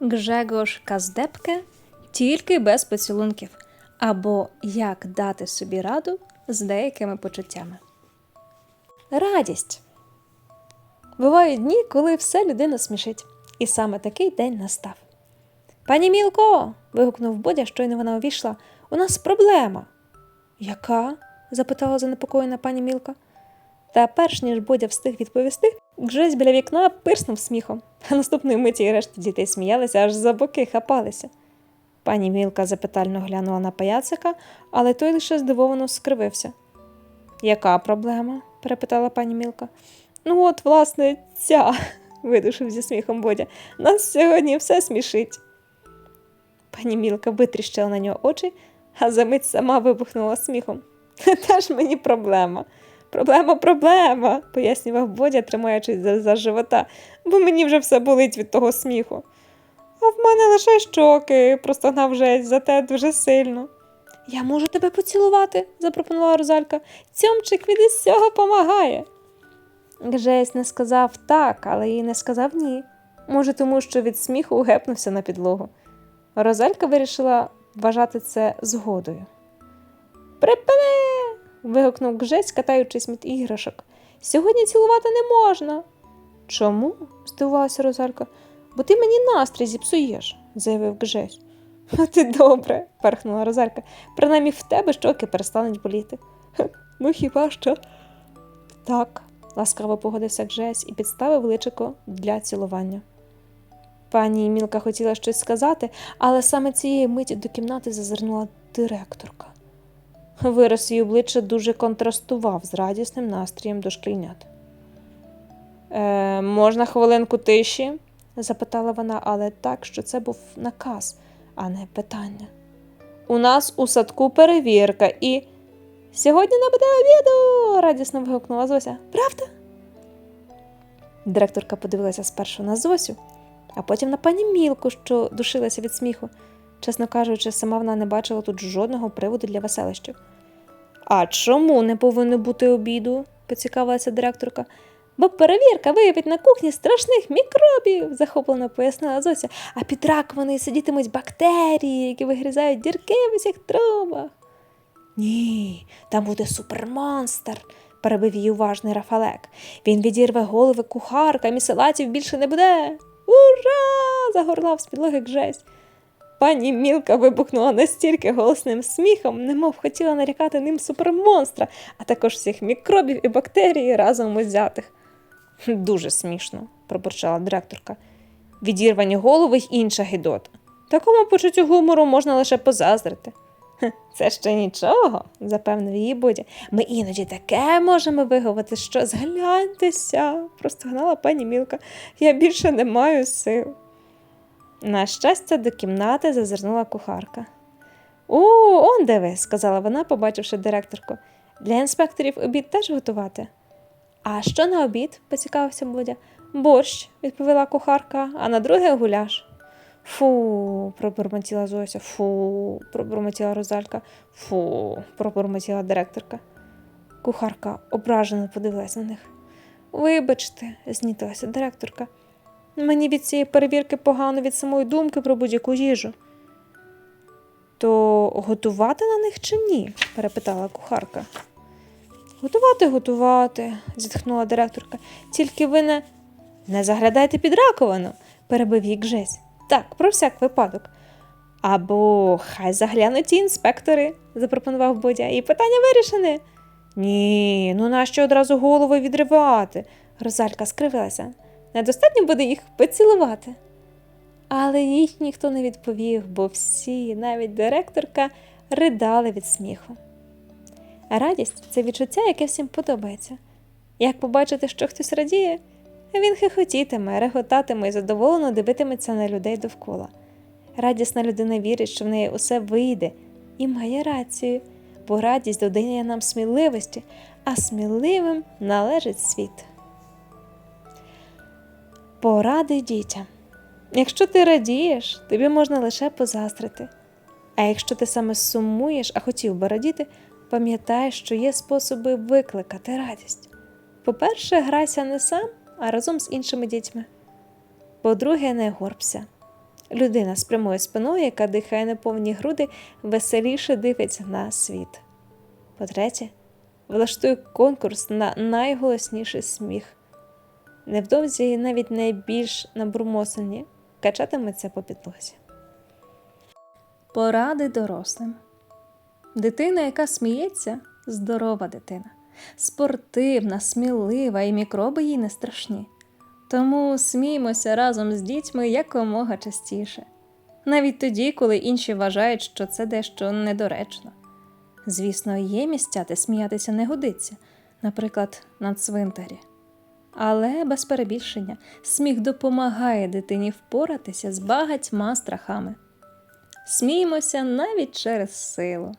Гжегош Каздепке тільки без поцілунків або як дати собі раду з деякими почуттями. Радість. Бувають дні, коли все людину смішить. І саме такий день настав. Пані Мілко. вигукнув Бодя, щойно вона увійшла. У нас проблема. Яка? запитала занепокоєна пані Мілка. Та перш ніж Бодя встиг відповісти, Гжесь біля вікна пирснув сміхом. А наступної миті і решта дітей сміялися, аж за боки хапалися. Пані Мілка запитально глянула на паяцика, але той лише здивовано скривився. Яка проблема? перепитала пані Мілка. Ну, от, власне, ця, видушив зі сміхом Бодя. Нас сьогодні все смішить. Пані Мілка витріщила на нього очі, а за мить сама вибухнула сміхом. Теж мені проблема. Проблема, проблема, пояснював Бодя, тримаючись за, за живота, бо мені вже все болить від того сміху. А в мене лише щоки, простогнав жесть, зате дуже сильно. Я можу тебе поцілувати, запропонувала Розалька. Цьомчик від усього помагає. Гжесь не сказав так, але й не сказав ні. Може, тому що від сміху гепнувся на підлогу. Розалька вирішила вважати це згодою. Припини. Вигукнув Гжесь, катаючись від іграшок. Сьогодні цілувати не можна. Чому? здивувалася Розалька. Бо ти мені настрій зіпсуєш, заявив Гжесь. А ти добре, перхнула Розалька. Принаймні в тебе щоки перестануть боліти. Ну хіба що? Так, ласкаво погодився Гжесь і підставив личико для цілування. Пані Мілка хотіла щось сказати, але саме цієї миті до кімнати зазирнула директорка. Вираз її обличчя дуже контрастував з радісним настроєм дошкільнят. Е, можна хвилинку тиші? запитала вона, але так, що це був наказ, а не питання. У нас у садку перевірка і. Сьогодні не буде обіду. радісно вигукнула Зося. Правда? Директорка подивилася спершу на Зосю, а потім на пані Мілку, що душилася від сміху. Чесно кажучи, сама вона не бачила тут жодного приводу для веселищів. А чому не повинно бути обіду? поцікавилася директорка. Бо перевірка виявить на кухні страшних мікробів, захоплено пояснила Зося, а під раковиною сидітимуть бактерії, які вигризають дірки в усіх трубах. Ні, там буде супермонстр, перебив її уважний Рафалек. Він відірве голови кухаркам і салатів більше не буде. Ура! загорлав з підлоги Гжесь. Пані Мілка вибухнула настільки голосним сміхом, немов хотіла нарікати ним супермонстра, а також всіх мікробів і бактерій разом узятих. Дуже смішно, пробурчала директорка. Відірвані голови й інша гидота. Такому почуттю гумору можна лише позаздрити. Це ще нічого, запевнив її Бодя. Ми іноді таке можемо виговорити, що згляньтеся, простогнала пані Мілка. Я більше не маю сил. На щастя, до кімнати зазирнула кухарка. О, он де ви, сказала вона, побачивши директорку. Для інспекторів обід теж готувати. А що на обід? поцікавився Бодя. Борщ, відповіла кухарка, а на друге гуляш. Фу, пробурмотіла Зося. Фу, пробурмотіла Розалька. Фу, пробурмотіла директорка. Кухарка ображено подивилася на них. Вибачте, знітилася директорка. Мені від цієї перевірки погано від самої думки про будь-яку їжу. То готувати на них чи ні? перепитала кухарка. Готувати, готувати, зітхнула директорка. Тільки ви не. Не заглядайте під раковину, перебив її Гжесь. Так, про всяк випадок. Або хай заглянуть ті інспектори, запропонував Бодя, і питання вирішене. Ні, ну нащо одразу голови відривати? Розалька скривилася. Недостатньо буде їх поцілувати. Але їй ніхто не відповів, бо всі, навіть директорка, ридали від сміху. Радість це відчуття, яке всім подобається. Як побачити, що хтось радіє, він хихотітиме, реготатиме і задоволено дивитиметься на людей довкола. Радісна людина вірить, що в неї усе вийде, і має рацію, бо радість додає нам сміливості, а сміливим належить світ. Поради дітям. Якщо ти радієш, тобі можна лише позаздрити. А якщо ти саме сумуєш, а хотів би радіти, пам'ятай, що є способи викликати радість. По-перше, грайся не сам, а разом з іншими дітьми. По-друге, не горбся. Людина з прямою спиною, яка дихає на повні груди, веселіше дивиться на світ. По-третє, влаштує конкурс на найголосніший сміх. Невдовзі навіть найбільш набурмосені качатиметься по підлозі. Поради дорослим. Дитина, яка сміється, здорова дитина. Спортивна, смілива і мікроби їй не страшні. Тому сміймося разом з дітьми якомога частіше, навіть тоді, коли інші вважають, що це дещо недоречно. Звісно, є місця, де сміятися не годиться, наприклад, на цвинтарі. Але без перебільшення сміх допомагає дитині впоратися з багатьма страхами. Сміємося навіть через силу.